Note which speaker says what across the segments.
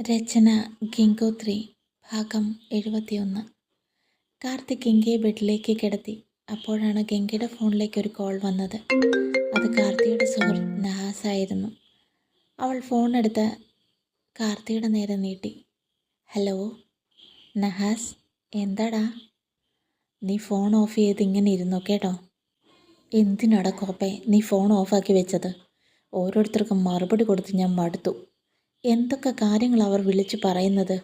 Speaker 1: രചന ഗംഗോത്രി ഭാഗം എഴുപത്തിയൊന്ന്. കാർത്തിക് ഗംഗയെ ബെഡിലേക്ക് കിടത്തി. അപ്പോഴാണ് ഗംഗയുടെ ഫോണിലേക്ക് ഒരു കോൾ വന്നത്. അത് കാർത്തിയുടെ സുഹൃത്ത് നഹാസായിരുന്നു. അവൾ ഫോൺ എടുത്ത് കാർത്തിയുടെ നേരെ നീട്ടി. ഹലോ നഹാസ് എന്താടാ? നീ ഫോൺ ഓഫ് ചെയ്ത് ഇങ്ങനെ ഇരുന്നു കേട്ടോ? എന്തിനാടാ കോപ്പേ? നീ ഫോൺ ഓഫാക്കി വെച്ചത്. ഓരോരുത്തർക്കും മറുപടി കൊടുത്ത് ഞാൻ മടുത്തു. എന്തൊക്കെ കാര്യങ്ങൾ അവർ വിളിച്ചു പറയുന്നത്?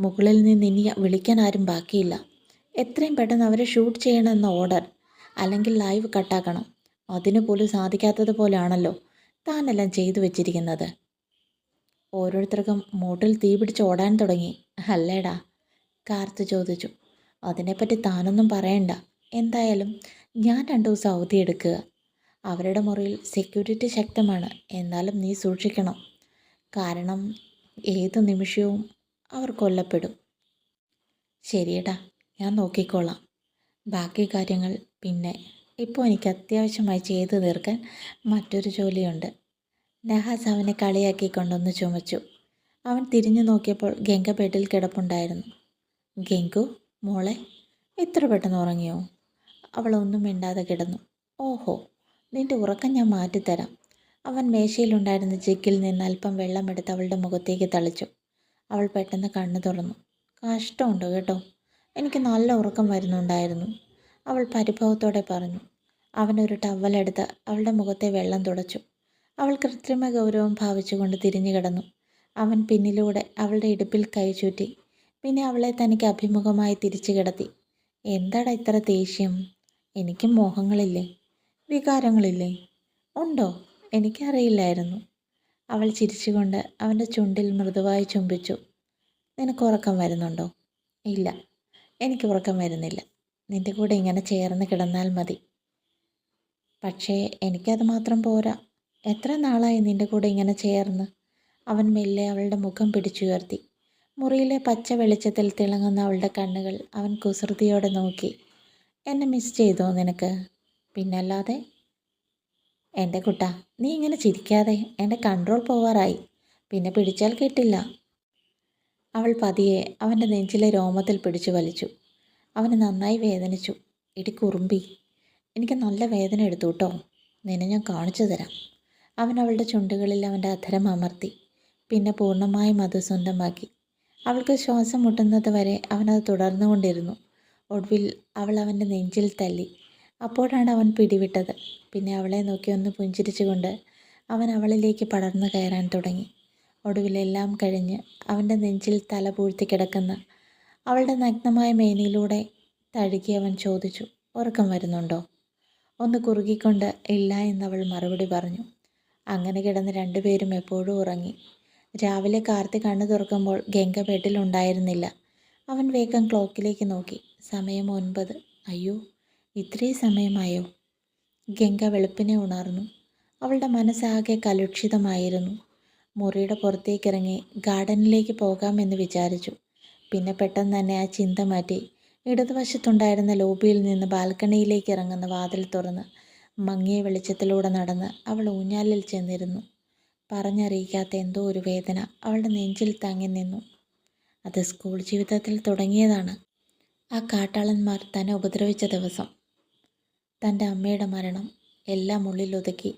Speaker 1: മുകളിൽ നിന്ന് ഇനി വിളിക്കാൻ ആരും ബാക്കിയില്ല. എത്രയും പെട്ടെന്ന് അവരെ ഷൂട്ട് ചെയ്യണമെന്ന ഓർഡർ അല്ലെങ്കിൽ ലൈവ് കട്ടാക്കണം. അതിനു പോലും സാധിക്കാത്തതുപോലെയാണല്ലോ താനെല്ലാം ചെയ്തു വെച്ചിരിക്കുന്നത്. ഓരോരുത്തർക്കും മൂട്ടിൽ തീ പിടിച്ച് ഓടാൻ തുടങ്ങി. അല്ലേടാ? കാർത്ത് ചോദിച്ചു. അതിനെപ്പറ്റി താനൊന്നും പറയണ്ട. എന്തായാലും ഞാൻ രണ്ടു ദിവസം അവധി എടുക്കുക. അവരുടെ മുറിയിൽ സെക്യൂരിറ്റി ശക്തമാണ്. എന്നാലും നീ സൂക്ഷിക്കണം. കാരണം ഏത് നിമിഷവും അവർ കൊല്ലപ്പെടും. ശരിയടാ ഞാൻ നോക്കിക്കോളാം. ബാക്കി കാര്യങ്ങൾ പിന്നെ ഇപ്പോൾ എനിക്ക് അത്യാവശ്യമായി ചെയ്തു തീർക്കാൻ മറ്റൊരു ജോലിയുണ്ട്. നഹാസ് അവനെ കളിയാക്കിക്കൊണ്ടൊന്ന് ചുമച്ചു. അവൻ തിരിഞ്ഞു നോക്കിയപ്പോൾ ഗംഗ ബെഡിൽ കിടപ്പുണ്ടായിരുന്നു. ഗംഗു മോളെ ഇത്ര പെട്ടെന്ന് ഉറങ്ങിയോ? അവൾ ഒന്നും മിണ്ടാതെ കിടന്നു. ഓഹോ നിന്റെ ഉറക്കം ഞാൻ മാറ്റിത്തരാം. അവൻ മേശയിലുണ്ടായിരുന്ന ജഗ്ഗിൽ നിന്ന് അല്പം വെള്ളമെടുത്ത് അവളുടെ മുഖത്തേക്ക് തളിച്ചു. അവൾ പെട്ടെന്ന് കണ്ണു തുറന്നു. കഷ്ടമുണ്ട് കേട്ടോ. എനിക്ക് നല്ല ഉറക്കം വരുന്നുണ്ടായിരുന്നു. അവൾ പരിഭവത്തോടെ പറഞ്ഞു. അവനൊരു ടവലെടുത്ത് അവളുടെ മുഖത്തെ വെള്ളം തുടച്ചു. അവൾ കൃത്രിമ ഗൗരവം ഭാവിച്ചുകൊണ്ട് തിരിഞ്ഞു കിടന്നു. അവൻ പിന്നിലൂടെ അവളുടെ ഇടുപ്പിൽ കൈ ചൂറ്റി പിന്നെ അവളെ തനിക്ക് അഭിമുഖമായി തിരിച്ചു കിടത്തി. എന്താടാ ഇത്ര ദേഷ്യം? എനിക്കും മോഹങ്ങളില്ലേ? വികാരങ്ങളില്ലേ? ഉണ്ടോ? എനിക്കറിയില്ലായിരുന്നു. അവൾ ചിരിച്ചുകൊണ്ട് അവന്റെ ചുണ്ടിൽ മൃദുവായി ചുംബിച്ചു. നിനക്ക് ഉറക്കം വരുന്നുണ്ടോ? ഇല്ല. എനിക്ക് ഉറക്കം വരുന്നില്ല. നിന്റെ കൂടെ ഇങ്ങനെ ചേർന്ന് കിടന്നാൽ മതി. പക്ഷേ എനിക്കത് മാത്രം പോരാ. എത്ര നാളായി നിന്റെ കൂടെ ഇങ്ങനെ ചേർന്ന്? അവൻ മെല്ലെ അവളുടെ മുഖം പിടിച്ചുയർത്തി. മുറിയിലെ പച്ച വെളിച്ചത്തിൽ തിളങ്ങുന്ന അവളുടെ കണ്ണുകൾ അവൻ കുസൃതിയോടെ നോക്കി. എന്നെ മിസ് ചെയ്തോ നിനക്ക്? പിന്നല്ലാതെ? എന്റെ കുട്ട നീ ഇങ്ങനെ ചിരിക്കാതെ എന്റെ കൺട്രോൾ പോവാറായി പിന്നെ പിടിച്ചാൽ കിട്ടില്ല. അവൾ പതിയെ അവന്റെ നെഞ്ചിലെ രോമത്തിൽ പിടിച്ചു വലിച്ചു. അവന് നന്നായി വേദനിച്ചു. ഇടി കുറുമ്പി എനിക്ക് നല്ല വേദന എടുത്തു കേട്ടോ നിന്നെ ഞാൻ കാണിച്ചു തരാം. അവൻ അവളുടെ ചുണ്ടുകളിൽ അവന്റെ അധരം അമർത്തി. പിന്നെ പൂർണമായും അത് സ്വന്തമാക്കി. അവൾക്ക് ശ്വാസം മുട്ടുന്നത് വരെ അവനത് തുടർന്നുകൊണ്ടിരുന്നു. ഒടുവിൽ അവൾ അവന്റെ നെഞ്ചിൽ തല്ലി. അപ്പോഴാണ് അവൻ പിടിവിട്ടത്. പിന്നെ അവളെ നോക്കി ഒന്ന് പുഞ്ചിരിച്ചുകൊണ്ട് അവൻ അവളിലേക്ക് പടർന്നു കയറാൻ തുടങ്ങി. ഒടുവിലെല്ലാം കഴിഞ്ഞ് അവന്റെ നെഞ്ചിൽ തല പൂഴ്ത്തി കിടക്കുന്ന അവളുടെ നഗ്നമായ മേനിയിലൂടെ തഴുകി അവൻ ചോദിച്ചു ഉറക്കം വരുന്നുണ്ടോ? ഒന്ന് കുറുകിക്കൊണ്ട് ഇല്ല എന്നവൾ മറുപടി പറഞ്ഞു. അങ്ങനെ കിടന്ന് രണ്ടുപേരും എപ്പോഴും ഉറങ്ങി. രാവിലെ കാർത്തി കണ്ണു തുറക്കുമ്പോൾ ഗംഗ ബെഡിലുണ്ടായിരുന്നില്ല അവൻ വേഗം ക്ലോക്കിലേക്ക് നോക്കി. സമയം ഒൻപത്. അയ്യോ ഇത്രയും സമയമായോ? ഗംഗ വെളുപ്പിനെ ഉണർന്നു. അവളുടെ മനസ്സാകെ കലുഷിതമായിരുന്നു. മുറിയുടെ പുറത്തേക്കിറങ്ങി ഗാർഡനിലേക്ക് പോകാമെന്ന് വിചാരിച്ചു. പിന്നെ പെട്ടെന്ന് തന്നെ ആ ചിന്ത മാറ്റി. ഇടതുവശത്തുണ്ടായിരുന്ന ലോബിയിൽ നിന്ന് ബാൽക്കണിയിലേക്ക് ഇറങ്ങുന്ന വാതിൽ തുറന്ന് മങ്ങിയ വെളിച്ചത്തിലൂടെ നടന്ന് അവൾ ഊഞ്ഞാലിൽ ചെന്നിരുന്നു. പറഞ്ഞറിയിക്കാത്ത എന്തോ ഒരു വേദന അവളുടെ നെഞ്ചിൽ തങ്ങി നിന്നു. അത് സ്കൂൾ ജീവിതത്തിൽ തുടങ്ങിയതാണ്. ആ കാട്ടാളന്മാർ തന്നെ ഉപദ്രവിച്ച ദിവസം. തന്റെ അമ്മയുടെ മരണം എല്ലാം ഉള്ളിലൊതുക്കി.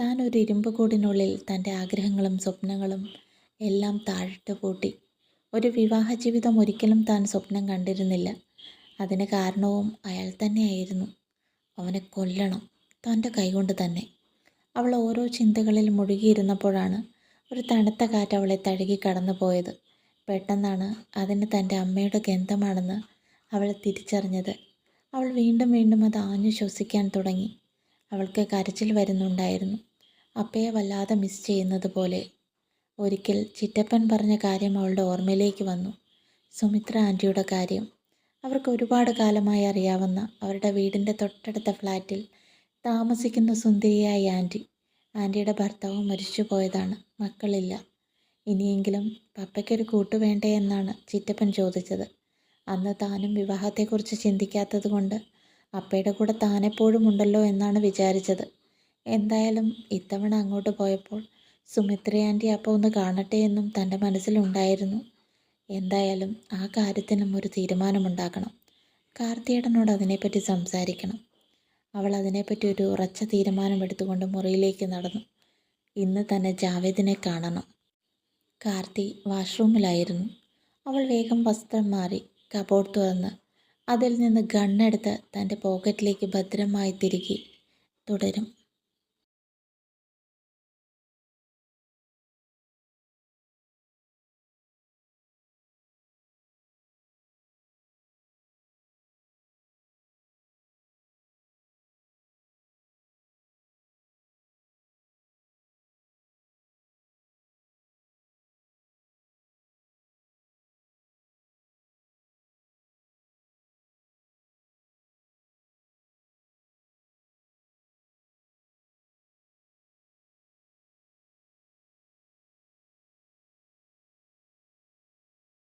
Speaker 1: താൻ ഒരു ഇരുമ്പ് കൂടിനുള്ളിൽ തന്റെ ആഗ്രഹങ്ങളും സ്വപ്നങ്ങളും എല്ലാം താഴിട്ട് പൂട്ടി. ഒരു വിവാഹ ജീവിതം ഒരിക്കലും താൻ സ്വപ്നം കണ്ടിരുന്നില്ല. അതിന് കാരണവും അയാൾ തന്നെയായിരുന്നു. അവനെ കൊല്ലണം തന്റെ കൈകൊണ്ട് തന്നെ. അവൾ ഓരോ ചിന്തകളിൽ മുഴുകിയിരുന്നപ്പോഴാണ് ഒരു തണുത്ത കാറ്റ് അവളെ തഴുകി കടന്നു പോയത് പെട്ടെന്നാണ് അതിന് തന്റെ അമ്മയുടെ ഗന്ധമാണെന്ന് അവൾ തിരിച്ചറിഞ്ഞത്. അവൾ വീണ്ടും വീണ്ടും അത് ആഞ്ഞു ശ്വസിക്കാൻ തുടങ്ങി. അവൾക്ക് കരച്ചിൽ വരുന്നുണ്ടായിരുന്നു. അപ്പയെ വല്ലാതെ മിസ് ചെയ്യുന്നത് പോലെ ഒരിക്കൽ ചിറ്റപ്പൻ പറഞ്ഞ കാര്യം അവളുടെ ഓർമ്മയിലേക്ക് വന്നു. സുമിത്ര ആന്റിയുടെ കാര്യം. അവർക്ക് ഒരുപാട് കാലമായി അറിയാവുന്ന അവരുടെ വീടിന്റെ തൊട്ടടുത്ത ഫ്ലാറ്റിൽ താമസിക്കുന്ന സുന്ദരിയായ ആന്റി ആന്റിയുടെ ഭർത്താവ് മരിച്ചു പോയതാണ്. മക്കളില്ല. ഇനിയെങ്കിലും പപ്പയ്ക്കൊരു കൂട്ടു വേണ്ടേ എന്നാണ് ചിറ്റപ്പൻ ചോദിച്ചത്. അന്ന് താനും വിവാഹത്തെക്കുറിച്ച് ചിന്തിക്കാത്തത് കൊണ്ട് അപ്പയുടെ കൂടെ താനെപ്പോഴും ഉണ്ടല്ലോ എന്നാണ് വിചാരിച്ചത്. എന്തായാലും ഇത്തവണ അങ്ങോട്ട് പോയപ്പോൾ സുമിത്ര ആന്റി അപ്പോൾ ഒന്ന് കാണട്ടെ എന്നും തന്റെ മനസ്സിലുണ്ടായിരുന്നു. എന്തായാലും ആ കാര്യത്തിനും ഒരു തീരുമാനമുണ്ടാക്കണം. കാർത്തിയേടനോട് അതിനെപ്പറ്റി സംസാരിക്കണം. അവൾ അതിനെപ്പറ്റി ഒരു ഉറച്ച തീരുമാനമെടുത്തുകൊണ്ട് മുറിയിലേക്ക് നടന്നു. ഇന്ന് തന്നെ ജാവേദിനെ കാണണം. കാർത്തി വാഷ്റൂമിലായിരുന്നു. അവൾ വേഗം വസ്ത്രം മാറി കബോർഡ് തുറന്ന് അതിൽ നിന്ന് ഗണ്ണെടുത്ത് തന്റെ പോക്കറ്റിലേക്ക് ഭദ്രമായി തിരുകി. തുടരും.